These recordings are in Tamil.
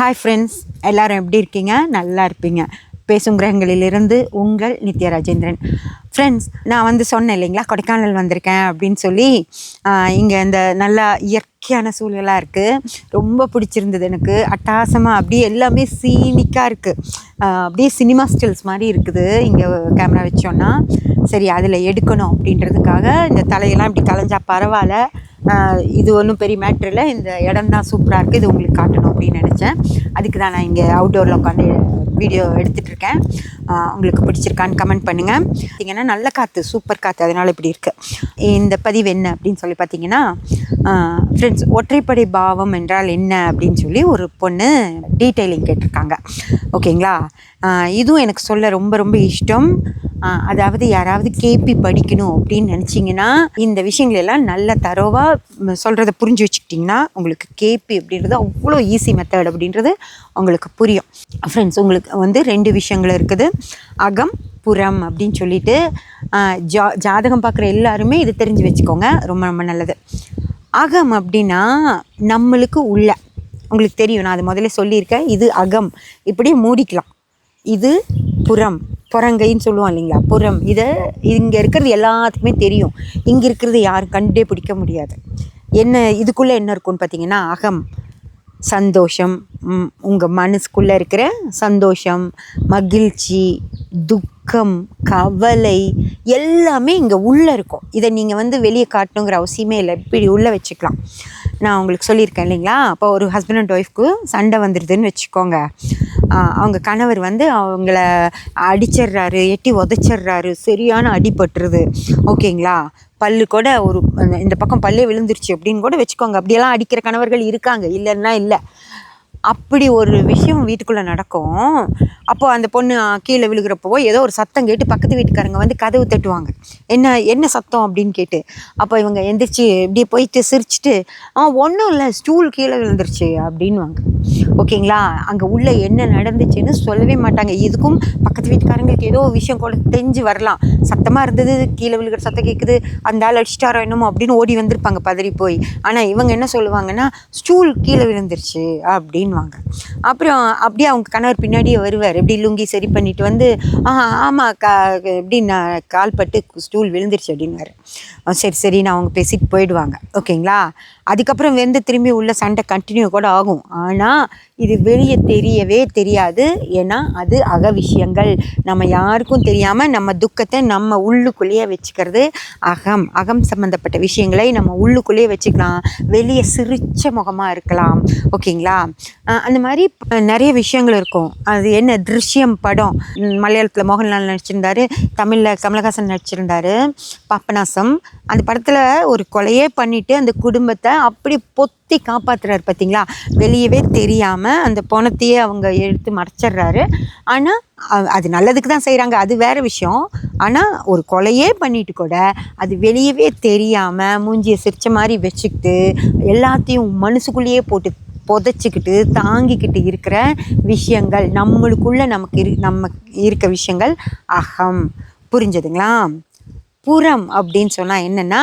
ஹாய் ஃப்ரெண்ட்ஸ் எல்லோரும் எப்படி இருக்கீங்க? நல்லா இருப்பீங்க. பேசும் கிரகங்களிலிருந்து உங்கள் நித்ய ராஜேந்திரன். ஃப்ரெண்ட்ஸ் நான் வந்து சொன்னேன் இல்லைங்களா? கொடைக்கானல் வந்திருக்கேன் அப்படின்னு சொல்லி இங்கே இந்த நல்லா இயற்கையான சூழலாக இருக்குது ரொம்ப பிடிச்சிருந்தது எனக்கு. அட்டாசமாக அப்படியே எல்லாமே சீனிக்காக இருக்குது அப்படியே சினிமா ஸ்டில்ஸ் மாதிரி இருக்குது. இங்கே கேமரா வச்சோன்னா சரி அதில் எடுக்கணும் அப்படின்றதுக்காக இந்த தலையெல்லாம் இப்படி கலைஞ்சா பரவாயில்ல. இது ஒன்றும் பெரிய மேட்ரு இல்லை. இந்த இடம் தான் சூப்பராக இருக்குது இது உங்களுக்கு காட்டணும் அப்படின்னு நினச்சேன். அதுக்கு தான் நான் இங்கே அவுட்டோரில் உட்காந்து வீடியோ எடுத்துகிட்ருக்கேன் உங்களுக்கு பிடிச்சிருக்கான்னு கமெண்ட் பண்ணுங்கள் பார்த்தீங்கன்னா நல்ல காற்று சூப்பர் காற்று அதனால் இப்படி இருக்குது இந்த பதிவு என்ன அப்படின்னு சொல்லி பார்த்தீங்கன்னா ஃப்ரெண்ட்ஸ் ஒற்றைப்படை பாவம் என்றால் என்ன அப்படின்னு சொல்லி ஒரு பொண்ணு டீட்டெயிலிங் கேட்டிருக்காங்க. ஓகேங்களா இதுவும் எனக்கு சொல்ல ரொம்ப ரொம்ப இஷ்டம். அதாவது யாராவது கேபி படிக்கணும் அப்படின்னு நினச்சிங்கன்னா இந்த விஷயங்களெல்லாம் நல்ல தரோவாக சொல்கிறத புரிஞ்சு வச்சுக்கிட்டிங்கன்னா உங்களுக்கு கேபி அப்படின்றது அவ்வளோ ஈஸி மெத்தட் அப்படின்றது உங்களுக்கு புரியும். ஃப்ரெண்ட்ஸ் உங்களுக்கு வந்து ரெண்டு விஷயங்கள் இருக்குது. அகம் புறம் அப்படின்னு சொல்லிட்டு ஜா ஜாதகம் பார்க்குற எல்லாருமே இது தெரிஞ்சு வச்சுக்கோங்க. ரொம்ப ரொம்ப நல்லது. அகம் அப்படின்னா நம்மளுக்கு உள்ள. உங்களுக்கு தெரியும் நான் அது முதல்ல சொல்லியிருக்கேன். இது அகம். இப்படியே மூடிக்கலாம். இது புறம் புறங்கைன்னு சொல்லுவோம் இல்லைங்களா? புறம். இதை இங்கே இருக்கிறது எல்லாத்துக்குமே தெரியும். இங்கே இருக்கிறது யாரும் கண்டே பிடிக்க முடியாது. என்ன இதுக்குள்ளே என்ன இருக்கும்னு பார்த்தீங்கன்னா அகம் சந்தோஷம் உங்கள் மனசுக்குள்ளே இருக்கிற சந்தோஷம் மகிழ்ச்சி துக்கம் கவலை எல்லாமே இங்கே உள்ளே இருக்கும். இதை நீங்கள் வந்து வெளியே காட்டணுங்கிற அவசியமே இல்லை. இப்படி உள்ளே வச்சுக்கலாம். நான் உங்களுக்கு சொல்லியிருக்கேன் இல்லைங்களா? அப்போ ஒரு ஹஸ்பண்ட் அண்ட் ஒய்ஃப்க்கு சண்டை வந்துடுதுன்னு வச்சுக்கோங்க. அவங்க கணவர் வந்து அவங்கள அடிச்சிடுறாரு எட்டி உதச்சிடுறாரு சரியான அடிபட்டுருது. ஓகேங்களா? பல்லு கூட ஒரு இந்த பக்கம் பல்லே விழுந்துருச்சு அப்படின்னு கூட வச்சுக்கோங்க. அப்படியெல்லாம் அடிக்கிற கணவர்கள் இருக்காங்க. இல்லைன்னா இல்லை. அப்படி ஒரு விஷயம் வீட்டுக்குள்ளே நடக்கும். அப்போது அந்த பொண்ணு கீழே விழுகிறப்போ ஏதோ ஒரு சத்தம் கேட்டு பக்கத்து வீட்டுக்காரங்க வந்து கதவு தட்டுவாங்க. என்ன என்ன சத்தம் அப்படின்னு கேட்டு. அப்போ இவங்க எந்திரிச்சு இப்படியே போயிட்டு சிரிச்சிட்டு ஆ ஒன்றும் இல்லை ஸ்டூல் கீழே விழுந்துருச்சு அப்படின்வாங்க ஓகேங்களா? அங்கே உள்ளே என்ன நடந்துச்சுன்னு சொல்லவே மாட்டாங்க. இதுக்கும் பக்கத்து வீட்டுக்காரங்களுக்கு ஏதோ விஷயம் கூட தெரிஞ்சு வரலாம். சத்தமாக இருந்தது கீழே விழுகிற சத்தம் கேட்குது அந்த ஆள் அடிச்சிட்டாரோ என்னமோ அப்படின்னு ஓடி வந்திருப்பாங்க பதறி போய். ஆனால் இவங்க என்ன சொல்லுவாங்கன்னா ஸ்டூல் கீழே விழுந்துருச்சு அப்படின்னு அப்படின்வாங்க அப்புறம் அப்படியே அவங்க கணவர் பின்னாடியே வருவார். எப்படி லுங்கி சரி பண்ணிட்டு வந்து ஆ ஆமாம் கா எப்படி நான் கால் பட்டு ஸ்டூல் விழுந்துருச்சு அப்படின்னாரு சரி சரி நான் அவங்க பேசிட்டு போயிடுவாங்க ஓகேங்களா? அதுக்கப்புறம் வெந்து திரும்பி உள்ள சண்டை கண்டினியூ கூட ஆகும். ஆனால் இது வெளியே தெரியவே தெரியாது. ஏன்னா அது அக விஷயங்கள். நம்ம யாருக்கும் தெரியாமல் நம்ம துக்கத்தை நம்ம உள்ளுக்குள்ளேயே வச்சுக்கிறது அகம். அகம் சம்மந்தப்பட்ட விஷயங்களை நம்ம உள்ளுக்குள்ளேயே வச்சுக்கலாம். வெளியே சிரிச்ச முகமாக இருக்கலாம். ஓகேங்களா? அந்த மாதிரி நிறைய விஷயங்கள் இருக்கும். அது என்ன திருஷ்யம் படம். மலையாளத்தில் மோகன்லால் நடிச்சிருந்தார் தமிழில் கமலஹாசன் நடிச்சிருந்தாரு பாப்பநாசம். அந்த படத்தில் ஒரு கொலையே பண்ணிவிட்டு அந்த குடும்பத்தை அப்படி பொத்தி காப்பாற்றுறாரு பார்த்தீங்களா வெளியவே தெரியாமல் அந்த பணத்தையே அவங்க எடுத்து மறைச்சிடுறாரு. ஆனால் அது நல்லதுக்கு தான் செய்கிறாங்க அது வேற விஷயம். ஆனால் ஒரு கொலையே பண்ணிட்டு கூட அது வெளியவே தெரியாமல் மூஞ்சியை சிரிச்ச மாதிரி வச்சுக்கிட்டு எல்லாத்தையும் மனசுக்குள்ளேயே போட்டு புதைச்சிக்கிட்டு தாங்கிக்கிட்டு இருக்கிற விஷயங்கள் நம்மளுக்குள்ள நமக்கு இரு நம்ம இருக்க விஷயங்கள் அகம். புரிஞ்சதுங்களா? புறம் அப்படின்னு சொன்னால் என்னென்னா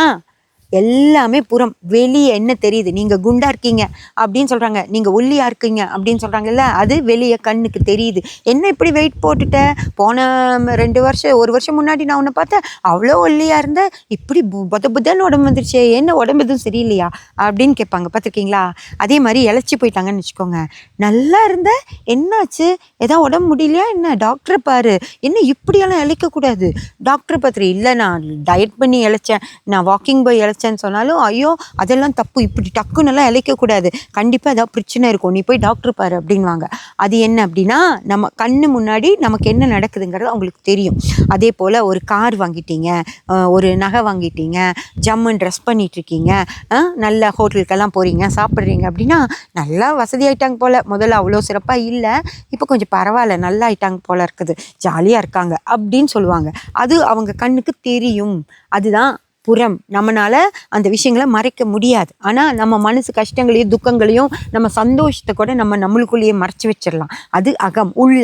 எல்லாமே புறம் வெளியே என்ன தெரியுது? நீங்கள் குண்டா இருக்கீங்க அப்படின்னு சொல்கிறாங்க நீங்கள் ஒல்லியா இருக்கீங்க அப்படின்னு சொல்கிறாங்கல்ல அது வெளியே கண்ணுக்கு தெரியுது. என்ன இப்படி வெயிட் போட்டுட்ட? போன ரெண்டு வருஷம் ஒரு வருஷம் முன்னாடி நான் உன்னை பார்த்தேன். அவ்வளோ ஒல்லியாக இருந்த. இப்படி பு- புத புதன்னு உடம்பு வந்துருச்சே. என்ன உடம்பு எதுவும் சரியில்லையா? அப்படின்னு கேட்பாங்க. பார்த்துருக்கீங்களா? அதே மாதிரி இழைச்சி போயிட்டாங்கன்னு வச்சுக்கோங்க. நல்லா இருந்த என்னாச்சு? ஏதாவது உடம்பு முடியலையா? என்ன? டாக்டரை பாரு. என்ன இப்படியெல்லாம் இழைக்கக்கூடாது? டாக்டரை பார்த்துரு இல்லை நான் டயட் பண்ணி இழைச்சேன். நான் வாக்கிங் போய் இழைச்சேன்னு சொன்னாலும் ஐயோ அதெல்லாம் தப்பு. இப்படி டக்குன்னெல்லாம் இழைக்கக்கூடாது கண்டிப்பாக ஏதாவது பிரச்சனை இருக்கும். நீ போய் டாக்டர் பாரு அப்படின்வாங்க அது என்ன அப்படின்னா நம்ம கண்ணு முன்னாடி நமக்கு என்ன நடக்குதுங்கிறது அவங்களுக்கு தெரியும். அதே போல் ஒரு கார் வாங்கிட்டீங்க ஒரு நகை வாங்கிட்டீங்க ஜம்முன்னு ட்ரெஸ் பண்ணிகிட்ருக்கீங்க நல்ல ஹோட்டலுக்கெல்லாம் போகிறீங்க சாப்பிட்றீங்க அப்படின்னா நல்லா வசதி போல். முதல்ல அவ்வளோ சிறப்பாக இல்லை. இப்போ கொஞ்சம் பரவாயில்ல நல்லா ஆயிட்டாங்க போல் இருக்குது. ஜாலியாக இருக்காங்க அப்படின்னு சொல்லுவாங்க. அது அவங்க கண்ணுக்கு தெரியும். அதுதான் புறம். நம்மளால் அந்த விஷயங்களை மறைக்க முடியாது. ஆனால் நம்ம மனசு கஷ்டங்களையும் துக்கங்களையும் நம்ம சந்தோஷத்தை கூட நம்ம நம்மளுக்குள்ளேயே மறைச்சி வச்சிடலாம். அது அகம் உள்ள.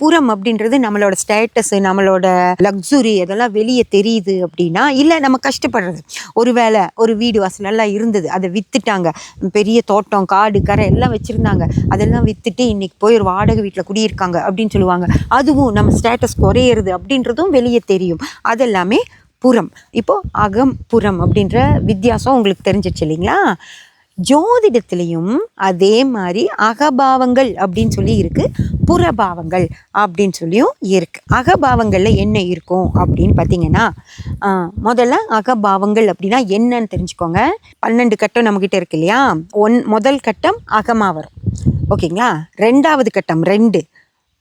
புறம் அப்படின்றது நம்மளோட ஸ்டேட்டஸு நம்மளோட லக்ஸுரி அதெல்லாம் வெளியே தெரியுது அப்படின்னா இல்லை நம்ம கஷ்டப்படுறது. ஒரு வேளை ஒரு வீடு வாசல் எல்லாம் இருந்தது அதை விற்றுட்டாங்க பெரிய தோட்டம் காடு கரை எல்லாம் வச்சுருந்தாங்க. அதெல்லாம் விற்றுட்டு இன்றைக்கி போய் ஒரு வாடகை வீட்டில் குடியிருக்காங்க அப்படின்னு சொல்லுவாங்க. அதுவும் நம்ம ஸ்டேட்டஸ் குறையிறது அப்படின்றதும் வெளியே தெரியும். அதெல்லாமே புறம். இப்போது அகம் புறம் அப்படின்ற வித்தியாசம் உங்களுக்கு தெரிஞ்சிச்சு இல்லைங்களா? ஜோதிடத்திலையும் அதே மாதிரி அகபாவங்கள் அப்படின்னு சொல்லி இருக்குது புறபாவங்கள் அப்படின்னு சொல்லியும் இருக்குது அகபாவங்களில் என்ன இருக்கும் அப்படின்னு பார்த்தீங்கன்னா முதல்ல அகபாவங்கள் அப்படின்னா என்னன்னு தெரிஞ்சுக்கோங்க. பன்னெண்டு கட்டம் நம்மக்கிட்ட இருக்கு இல்லையா? ஒன் முதல் கட்டம் அகமாக வரும். ஓகேங்களா? ரெண்டாவது கட்டம் ரெண்டு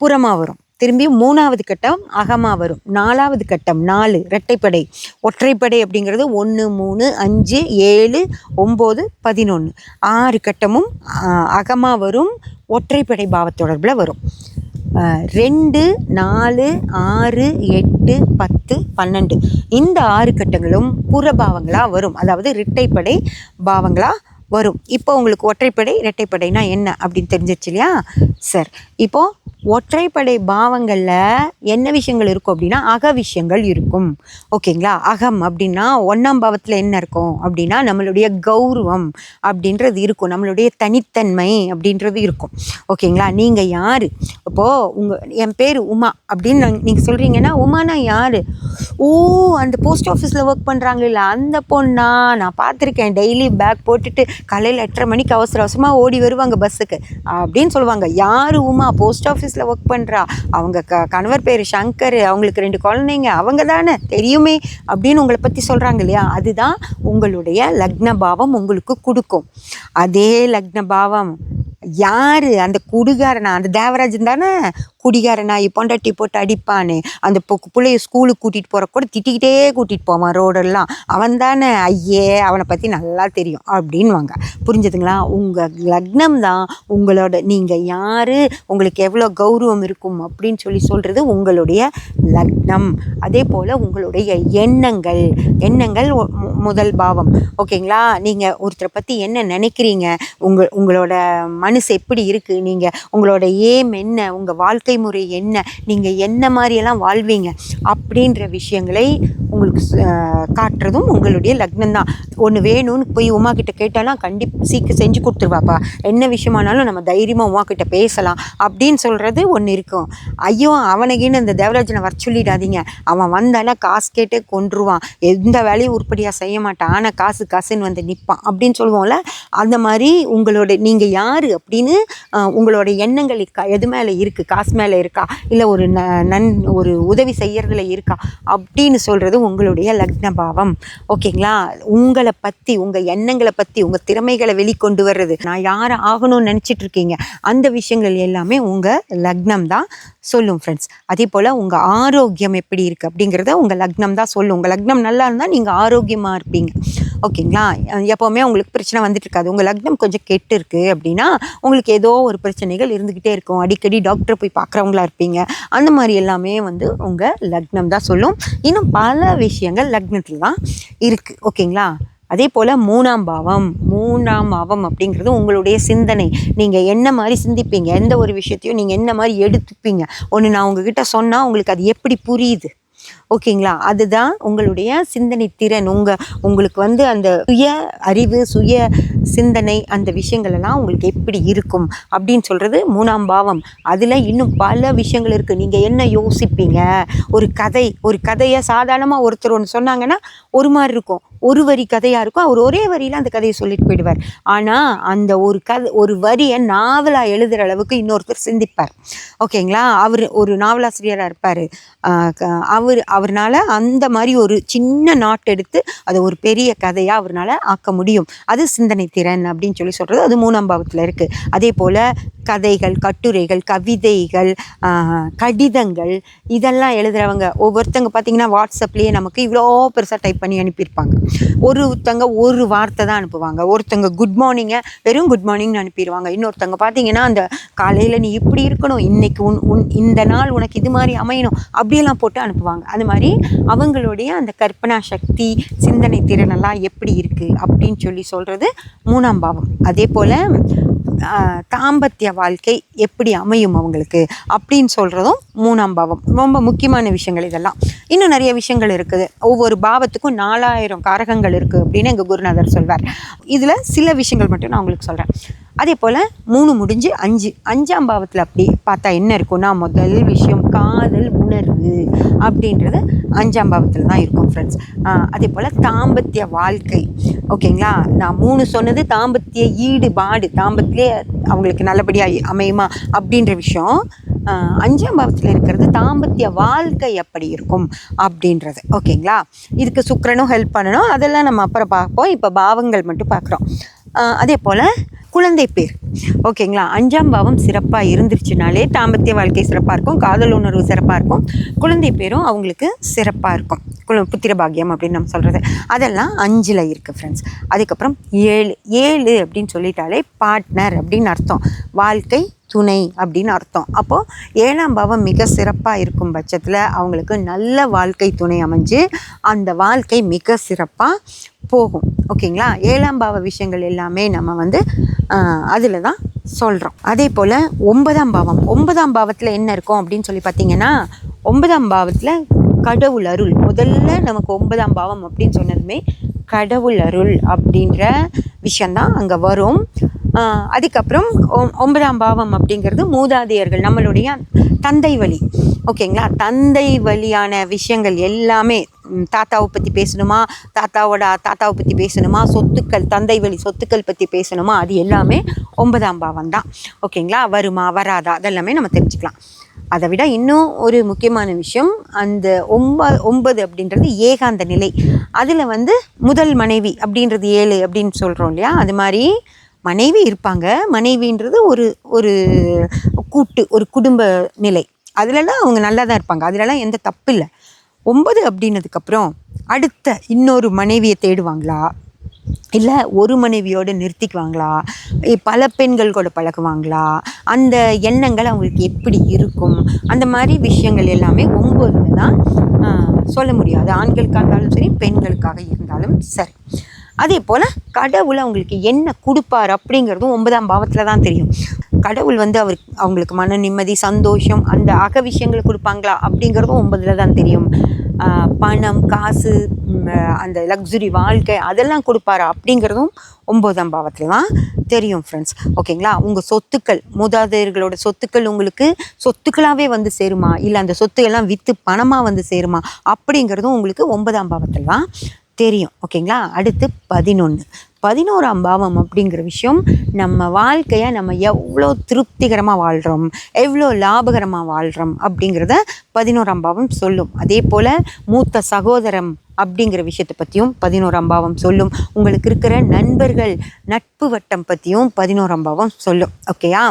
புறமா வரும். திரும்பி மூணாவது கட்டம் அகமா வரும். நாலாவது கட்டம் நாலு இரட்டைப்படை. ஒற்றைப்படை அப்படிங்கிறது ஒன்று மூணு அஞ்சு ஏழு ஒம்பது பதினொன்று ஆறு கட்டமும் அகமா வரும். ஒற்றைப்படை பாவத்தொடர்பில் வரும். ரெண்டு நாலு ஆறு எட்டு பத்து பன்னெண்டு. இந்த ஆறு கட்டங்களும் புறபாவங்களாக வரும். அதாவது இரட்டைப்படை பாவங்களாக வரும். இப்போ உங்களுக்கு ஒற்றைப்படை இரட்டைப்படைனா என்ன அப்படின்னு தெரிஞ்சிருச்சு இல்லையா? சார். இப்போ ஒற்றைப்படை பாவங்களில் என்ன விஷயங்கள் இருக்கும் அப்படின்னா அக விஷயங்கள் இருக்கும். ஓகேங்களா? அகம் அப்படின்னா ஒன்றாம் பாவத்தில் என்ன இருக்கும் அப்படின்னா நம்மளுடைய கௌரவம் அப்படின்றது இருக்கும். நம்மளுடைய தனித்தன்மை அப்படின்றது இருக்கும். ஓகேங்களா? நீங்கள் யார்? இப்போது உங்கள் என் பேர் உமா அப்படின்னு நீங்கள் சொல்கிறீங்கன்னா உமானா யார்? ஓ அந்த போஸ்ட் ஆஃபீஸில் ஒர்க் பண்ணுறாங்க இல்லை. அந்த பொண்ணா? நான் பார்த்துருக்கேன். டெய்லி பேக் போட்டுட்டு காலையில் எட்டரை மணிக்கு அவசர அவசரமாக ஓடி வருவாங்க பஸ்ஸுக்கு அப்படின்னு சொல்லுவாங்க. யார் உமா? போஸ்ட் ஆஃபீஸில் ஒர்க் பண்ணுறா அவங்க க கணவர் பேர் சங்கர். அவங்களுக்கு ரெண்டு குழந்தைங்க. அவங்க தானே? தெரியுமே. அப்படின்னு உங்களை பற்றி சொல்கிறாங்க இல்லையா? அதுதான் உங்களுடைய லக்ன பாவம் உங்களுக்கு கொடுக்கும். அதே லக்ன பாவம் யார்? அந்த குடுகாரனா? அந்த தேவராஜன் தானே? குடிகாரனாகி பொண்டாட்டி போட்டு அடிப்பானே. அந்த பிள்ளைய ஸ்கூலுக்கு கூட்டிகிட்டு போகிற கூட திட்டிக்கிட்டே கூட்டிகிட்டு போவான் ரோடெல்லாம். அவன் தானே ஐயே அவனை பற்றி நல்லா தெரியும் அப்படின்வாங்க புரிஞ்சுதுங்களா? உங்கள் லக்னம் தான் உங்களோட நீங்கள் யார் உங்களுக்கு எவ்வளோ கௌரவம் இருக்கும் அப்படின்னு சொல்லி சொல்கிறது உங்களுடைய லக்னம். அதே போல் உங்களுடைய எண்ணங்கள். எண்ணங்கள் ஒ- மு- முதல் பாவம். ஓகேங்களா? நீங்கள் ஒருத்தரை பற்றி என்ன நினைக்கிறீங்க? உங்கள் உங்களோட மனசு எப்படி இருக்குது நீங்கள் உங்களோட ஏம் என்ன? உங்கள் வாழ்க்கை முறை என்ன? நீங்கள் என்ன மாதிரியெல்லாம் வாழ்வீங்க? அப்படின்ற விஷயங்களை உங்களுக்கு காட்டுறதும் உங்களுடைய லக்னம் தான் ஒன்று வேணும்னு போய் உமா கிட்ட கேட்டாலும் கண்டிப்பாக சீக்கிரம் செஞ்சு கொடுத்துருவாப்பா. என்ன விஷயமானாலும் நம்ம தைரியமாக உமா கிட்ட பேசலாம். அப்படின்னு சொல்கிறது ஒன்று இருக்கும். ஐயோ அவனுக்குன்னு இந்த தேவராஜனை வர சொல்லிடாதீங்க. அவன் வந்தாலும் காசு கேட்டே கொன்றுவான். எந்த வேலையும் உருப்படியாக செய்ய மாட்டான். ஆனால் காசு காசுன்னு வந்து நிற்பான் அப்படின்னு சொல்லுவோம்ல அந்த மாதிரி உங்களோட நீங்கள் யார் அப்படின்னு உங்களோட எண்ணங்கள் எது மேலே இருக்குது காசு மேலே இருக்கா? இல்லை ஒரு ந நன் ஒரு உதவி செய்யறதுல இருக்கா? அப்படின்னு சொல்கிறது உங்களுடைய லக்ன பாவம் ஓகேங்களா? உங்களை பற்றி உங்கள் எண்ணங்களை பற்றி உங்கள் திறமைகளை வெளிக்கொண்டு வர்றது. நான் யார் ஆகணும்னு நினச்சிட்டு இருக்கீங்க அந்த விஷயங்கள் எல்லாமே உங்கள் லக்னம் தான் சொல்லும் ஃப்ரெண்ட்ஸ் அதே போல் உங்கள் ஆரோக்கியம் எப்படி இருக்குது அப்படிங்கிறத உங்கள் லக்னம் தான் சொல்லும். உங்கள் லக்னம் நல்லா இருந்தால் நீங்கள் ஆரோக்கியமாக இருப்பீங்க. ஓகேங்களா? எப்போவுமே உங்களுக்கு பிரச்சனை வந்துட்டு இருக்காது. உங்கள் லக்னம் கொஞ்சம் கெட்டு இருக்குது அப்படின்னா உங்களுக்கு ஏதோ ஒரு பிரச்சனைகள் இருந்துக்கிட்டே இருக்கும். அடிக்கடி டாக்டரை போய் பார்க்குறவங்களா இருப்பீங்க. அந்த மாதிரி எல்லாமே வந்து உங்கள் லக்னம் தான் சொல்லும். இன்னும் பல விஷயங்கள் லக்னத்தில் தான் இருக்குது ஓகேங்களா? அதே போல் மூணாம் பாவம் மூணாம் பாவம் அப்படிங்கிறது உங்களுடைய சிந்தனை. நீங்கள் என்ன மாதிரி சிந்திப்பீங்க? எந்த ஒரு விஷயத்தையும் நீங்கள் என்ன மாதிரி எடுத்துப்பீங்க? ஒன்று நான் உங்ககிட்ட சொன்னால் உங்களுக்கு அது எப்படி புரியுது? ஓகேங்களா? அதுதான் உங்களுடைய சிந்தனை திறன். உங்கள் உங்களுக்கு வந்து அந்த சுய அறிவு சுய சிந்தனை அந்த விஷயங்கள் எல்லாம் உங்களுக்கு எப்படி இருக்கும் அப்படின்னு சொல்கிறது மூணாம் பாவம். அதில் இன்னும் பல விஷயங்கள் இருக்குது நீங்கள் என்ன யோசிப்பீங்க? ஒரு கதை ஒரு கதையை சாதாரணமாக ஒருத்தர் ஒன்று சொன்னாங்கன்னா ஒரு மாதிரி இருக்கும். ஒரு வரி கதையாக இருக்கும் அவர் ஒரே வரியில் அந்த கதையை சொல்லிட்டு போயிடுவார். ஆனால் அந்த ஒரு கதை ஒரு வரியை நாவலாக எழுதுகிற அளவுக்கு இன்னொருத்தர் சிந்திப்பார். ஓகேங்களா? அவர் ஒரு நாவலாசிரியராக இருப்பார். அவர் அவர்னால் அந்த மாதிரி ஒரு சின்ன நாட் எடுத்து அதை ஒரு பெரிய கதையாக அவர்னால ஆக்க முடியும். அது சிந்தனை திறன் அப்படின்னு சொல்லி சொல்கிறது அது மூணாம் பாவத்தில் இருக்குது அதே போல் கதைகள் கட்டுரைகள் கவிதைகள் கடிதங்கள் இதெல்லாம் எழுதுகிறவங்க ஒவ்வொருத்தங்க பார்த்தீங்கன்னா வாட்ஸ்அப்லேயே நமக்கு இவ்வளோ பெருசாக டைப் பண்ணி அனுப்பியிருப்பாங்க. ஒருத்தங்க ஒரு வார்த்தை தான் அனுப்புவாங்க. ஒருத்தங்க குட் மார்னிங்கை வெறும் குட் மார்னிங்னு அனுப்பிடுவாங்க இன்னொருத்தங்க பார்த்தீங்கன்னா அந்த காலையில் நீ இப்படி இருக்கணும் இன்னைக்கு உன் உன் இந்த நாள் உனக்கு இது மாதிரி அமையணும் அப்படியெல்லாம் போட்டு அனுப்புவாங்க. அது மாதிரி அவங்களுடைய அந்த கற்பனா சக்தி சிந்தனை திறனெல்லாம் எப்படி இருக்குது அப்படின்னு சொல்லி சொல்கிறது மூணாம் பாவம். அதே போல் தாம்பத்திய வாழ்க்கை எப்படி அமையும் அவங்களுக்கு அப்படின்னு சொல்கிறதும் மூணாம் பாவம். ரொம்ப முக்கியமான விஷயங்கள் இதெல்லாம். இன்னும் நிறைய விஷயங்கள் இருக்குது. ஒவ்வொரு பாவத்துக்கும் நாலாயிரம் காரகங்கள் இருக்குது அப்படின்னு எங்கள் குருநாதர் சொல்வார். இதில் சில விஷயங்கள் மட்டும் நான் உங்களுக்கு சொல்கிறேன் அதே போல் மூணு முடிஞ்சு அஞ்சு. அஞ்சாம் பாவத்தில் அப்படி பார்த்தா என்ன இருக்கும்னா முதல் விஷயம் காதல் உணர்வு அப்படின்றது அஞ்சாம் பாவத்தில் தான் இருக்கும் ஃப்ரெண்ட்ஸ் அதே போல் தாம்பத்திய வாழ்க்கை. ஓகேங்களா? நான் மூணு சொன்னது தாம்பத்திய ஈடுபாடு தாம்பத்திலே அவங்களுக்கு நல்லபடியாக அமையுமா அப்படின்ற விஷயம் அஞ்சாம் பாவத்தில் இருக்கிறது தாம்பத்திய வாழ்க்கை எப்படி இருக்கும் அப்படின்றது. ஓகேங்களா? இதுக்கு சுக்கரனும் ஹெல்ப் பண்ணணும். அதெல்லாம் நம்ம அப்புறம் பார்ப்போம். இப்போ பாவங்கள் மட்டும் பார்க்குறோம். அதே போல் குழந்தை பேர். ஓகேங்களா? அஞ்சாம் பாவம் சிறப்பாக இருந்துருச்சுனாலே தாம்பத்திய வாழ்க்கை சிறப்பாக இருக்கும். காதல் உணர்வு சிறப்பாக இருக்கும். குழந்தை பேரும் அவங்களுக்கு சிறப்பாக இருக்கும். குழு புத்திர பாக்கியம் அப்படின்னு நம்ம சொல்கிறது அதெல்லாம் அஞ்சில் இருக்குது ஃப்ரெண்ட்ஸ் அதுக்கப்புறம் ஏழு ஏழு அப்படின்னு சொல்லிட்டாலே பார்ட்னர் அப்படின்னு அர்த்தம். வாழ்க்கை துணை அப்படின்னு அர்த்தம். அப்போது ஏழாம் பாவம் மிக சிறப்பாக இருக்கும் பட்சத்தில் அவங்களுக்கு நல்ல வாழ்க்கை துணை அமைஞ்சு அந்த வாழ்க்கை மிக சிறப்பாக போகும். ஓகேங்களா? ஏழாம் பாவ விஷயங்கள் எல்லாமே நம்ம வந்து அதில் தான் சொல்கிறோம் அதே போல் ஒன்பதாம் பாவம். ஒன்பதாம் பாவத்தில் என்ன இருக்கும் அப்படின்னு சொல்லி பார்த்தீங்கன்னா ஒன்பதாம் பாவத்தில் கடவுள் அருள். முதல்ல நமக்கு ஒன்பதாம் பாவம் அப்படின்னு சொன்னதுமே கடவுள் அருள் அப்படின்ற விஷயந்தான் அங்கே வரும். அதுக்கப்புறம் ஒன்பதாம் பாவம் அப்படிங்கிறது மூதாதையர்கள் நம்மளுடைய தந்தை வழி. ஓகேங்களா? தந்தை வழியான விஷயங்கள் எல்லாமே தாத்தாவை பற்றி பேசணுமா? தாத்தாவோட தாத்தாவை பற்றி பேசணுமா? சொத்துக்கள் தந்தை வழி சொத்துக்கள் பற்றி பேசணுமா? அது எல்லாமே ஒன்பதாம் பாவம் தான் ஓகேங்களா? வருமா வராதா? அதெல்லாமே நம்ம தெரிஞ்சுக்கலாம். அதை விட இன்னும் ஒரு முக்கியமான விஷயம் அந்த ஒம்ப ஒன்பது அப்படின்றது ஏகாந்த நிலை. அதில் வந்து முதல் மனைவி அப்படின்றது ஏழு அப்படின்னு சொல்கிறோம் இல்லையா? அது மாதிரி மனைவி இருப்பாங்க. மனைவின்றது ஒரு ஒரு கூட்டு ஒரு குடும்ப நிலை. அதிலலாம் அவங்க நல்லா தான் இருப்பாங்க. அதிலலாம் எந்த தப்பு இல்லை ஒன்பது அப்படின்னதுக்கப்புறம் அடுத்த இன்னொரு மனைவியை தேடுவாங்களா? இல்லை ஒரு மனைவியோடு நிறுத்திக்குவாங்களா? பல பெண்கள் கூட பழகுவாங்களா? அந்த எண்ணங்கள் அவங்களுக்கு எப்படி இருக்கும்? அந்த மாதிரி விஷயங்கள் எல்லாமே ஒம்பதுல தான் சொல்ல முடியாது ஆண்களுக்காக இருந்தாலும் சரி பெண்களுக்காக இருந்தாலும் சரி. அதே போல் கடவுள் அவங்களுக்கு என்ன கொடுப்பார் அப்படிங்கிறதும் ஒன்பதாம் பாவத்தில் தான் தெரியும். கடவுள் வந்து அவர் அவங்களுக்கு மன நிம்மதி சந்தோஷம் அந்த அக விஷயங்கள் கொடுப்பாங்களா அப்படிங்கிறதும் ஒன்பதுல தான் தெரியும். பணம் காசு அந்த லக்ஸுரி வாழ்க்கை அதெல்லாம் கொடுப்பாரா அப்படிங்கிறதும் ஒன்பதாம் பாவத்தில் தான் தெரியும் ஃப்ரெண்ட்ஸ் ஓகேங்களா? உங்கள் சொத்துக்கள் மூதாதையர்களோட சொத்துக்கள் உங்களுக்கு சொத்துக்களாகவே வந்து சேருமா? இல்லை அந்த சொத்து எல்லாம் விற்று பணமாக வந்து சேருமா? அப்படிங்கிறதும் உங்களுக்கு ஒன்பதாம் பாவத்தில் தான் தெரியும். ஓகேங்களா? அடுத்து பதினொன்று பதினோராம் பாவம் அப்படிங்கிற விஷயம் நம்ம வாழ்க்கையை நம்ம எவ்வளோ திருப்திகரமாக வாழ்கிறோம் எவ்வளோ லாபகரமாக வாழ்கிறோம் அப்படிங்கிறத பதினோராம் பாவம் சொல்லும். அதே போல் மூத்த சகோதரம் அப்படிங்கிற விஷயத்தை பற்றியும் பதினோராம் பாவம் சொல்லும். உங்களுக்கு இருக்கிற நண்பர்கள் நட்பு வட்டம் பற்றியும் பதினோராம் பாவம் சொல்லும். ஓகேயா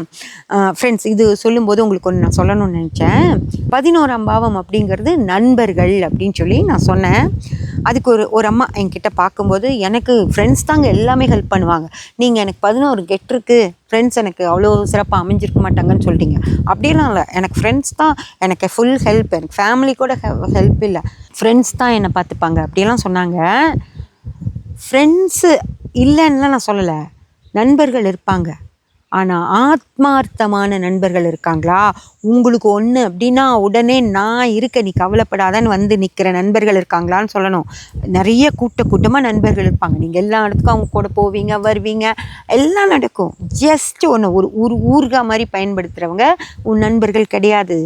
ஃப்ரெண்ட்ஸ் இது சொல்லும்போது உங்களுக்கு ஒன்று நான் சொல்லணும்னு நினச்சேன். பதினோராம் பாவம் அப்படிங்கிறது நண்பர்கள் அப்படின்னு சொல்லி நான் சொன்னேன். அதுக்கு ஒரு ஒரு அம்மா என்கிட்ட பார்க்கும்போது எனக்கு ஃப்ரெண்ட்ஸ் தாங்க எல்லாமே ஹெல்ப் பண்ணுவாங்க. நீங்கள் எனக்கு பதினோரு கெட் இருக்குது ஃப்ரெண்ட்ஸ் எனக்கு அவ்வளோ சிறப்பாக அமைஞ்சிருக்க மாட்டாங்கன்னு சொல்லிட்டீங்க. அப்படிலாம் இல்லை. எனக்கு ஃப்ரெண்ட்ஸ் தான் எனக்கு ஃபுல் ஹெல்ப் எனக்கு ஃபேமிலி கூட ஹெல்ப் இல்லை. ஃப்ரெண்ட்ஸ் தான் என்னை பார்த்துப்பாங்க. அப்படிலாம் சொன்னாங்க. ஃப்ரெண்ட்ஸு இல்லைன்னுலாம் நான் சொல்லலை. நண்பர்கள் இருப்பாங்க. ஆனால் ஆத்மார்த்தமான நண்பர்கள் இருக்காங்களா? உங்களுக்கு ஒன்று அப்படின்னா உடனே நான் இருக்க நீ கவலைப்படாதன்னு வந்து நிற்கிற நண்பர்கள் இருக்காங்களான்னு சொல்லணும். நிறைய கூட்ட கூட்டமாக நண்பர்கள் இருப்பாங்க. நீங்கள் எல்லா இடத்துக்கும் அவங்க கூட போவீங்க வருவீங்க. எல்லாம் நடக்கும். ஜஸ்ட் ஒன்று ஒரு ஊர் ஊர்கா மாதிரி பயன்படுத்துகிறவங்க உன் நண்பர்கள் கிடையாது.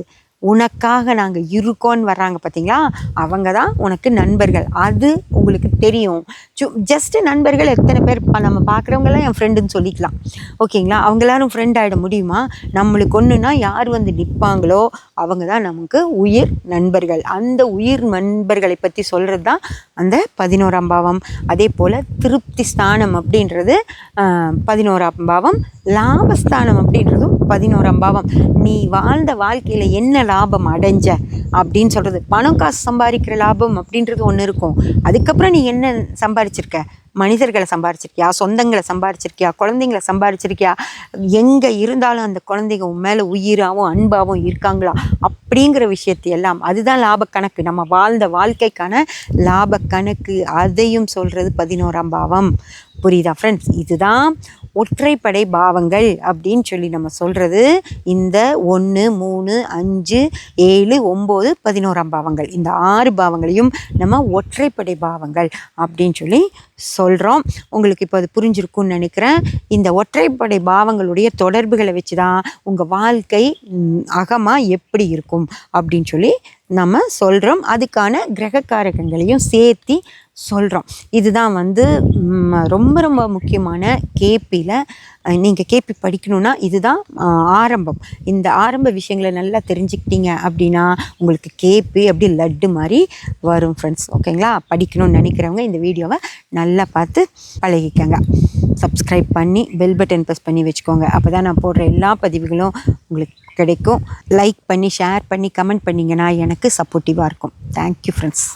உனக்காக நாங்கள் இருக்கோன்னு வர்றாங்க பார்த்தீங்களா அவங்க தான் உனக்கு நண்பர்கள். அது உங்களுக்கு தெரியும். சு ஜஸ்ட்டு நண்பர்கள் எத்தனை பேர் இப்போ நம்ம பார்க்குறவங்களாம் என் ஃப்ரெண்டுன்னு சொல்லிக்கலாம். ஓகேங்களா? அவங்க எல்லாரும் ஃப்ரெண்ட் ஆகிட முடியுமா? நம்மளுக்கு ஒன்றுனா யார் வந்து நிற்பாங்களோ அவங்க தான் நமக்கு உயிர் நண்பர்கள். அந்த உயிர் நண்பர்களை பற்றி சொல்கிறது தான் அந்த பதினோராம் பாவம். அதே போல் திருப்தி ஸ்தானம் அப்படின்றது பதினோராம் பாவம். லாபஸ்தானம் அப்படின்றது பதினோராம் பாவம். நீ வாழ்ந்த வாழ்க்கையில் என்ன லாபம் அடைஞ்ச? அப்படின்னு சொல்கிறது பணம் காசு சம்பாதிக்கிற லாபம் அப்படின்றது ஒன்று இருக்கும். அதுக்கப்புறம் நீ என்ன சம்பாதிச்சிருக்க? மனிதர்களை சம்பாரிச்சிருக்கியா சொந்தங்களை சம்பாரிச்சிருக்கியா குழந்தைங்கள சம்பாரிச்சிருக்கியா எங்கே இருந்தாலும் அந்த குழந்தைங்க உன் மேலே உயிராகவும் அன்பாகவும் இருக்காங்களா? அப்படிங்கிற விஷயத்தை எல்லாம். அதுதான் லாப கணக்கு. நம்ம வாழ்ந்த வாழ்க்கைக்கான லாப கணக்கு. அதையும் சொல்கிறது பதினோராம் பாவம். புரியுதா ஃப்ரெண்ட்ஸ் இதுதான் ஒற்றைப்படை பாவங்கள் அப்படின்னு சொல்லி நம்ம சொல்கிறது இந்த ஒன்று மூணு அஞ்சு ஏழு ஒம்பது பதினோராம் பாவங்கள். இந்த ஆறு பாவங்களையும் நம்ம ஒற்றைப்படை பாவங்கள் அப்படின்னு சொல்லி சொல்கிறோம் உங்களுக்கு இப்போ அது புரிஞ்சிருக்கும்னு நினைக்கிறேன். இந்த ஒற்றைப்படை பாவங்களுடைய தொடர்புகளை வச்சு தான் உங்கள் வாழ்க்கை அகமாக எப்படி இருக்கும் அப்படின்னு சொல்லி நம்ம சொல்கிறோம் அதுக்கான கிரகக்காரகங்களையும் சேர்த்தி சொல்கிறோம் இதுதான் வந்து ரொம்ப ரொம்ப முக்கியமான கேபியில் நீங்கள் கேபி படிக்கணும்னா இதுதான் ஆரம்பம். இந்த ஆரம்ப விஷயங்களை நல்லா தெரிஞ்சுக்கிட்டீங்க அப்படின்னா உங்களுக்கு கேபி அப்படி லட்டு மாதிரி வரும் ஃப்ரெண்ட்ஸ் ஓகேங்களா? படிக்கணும்னு நினைக்கிறவங்க இந்த வீடியோவை நல்லா பார்த்து பழகிக்கங்க. சப்ஸ்கிரைப் பண்ணி பெல் பட்டன் ப்ரெஸ் பண்ணி வச்சுக்கோங்க. அப்போ தான் நான் போடுற எல்லா பதிவுகளும் உங்களுக்கு கிடைக்கும். லைக் பண்ணி ஷேர் பண்ணி கமெண்ட் பண்ணிங்கன்னா எனக்கு சப்போர்ட்டிவாக இருக்கும். Thank you friends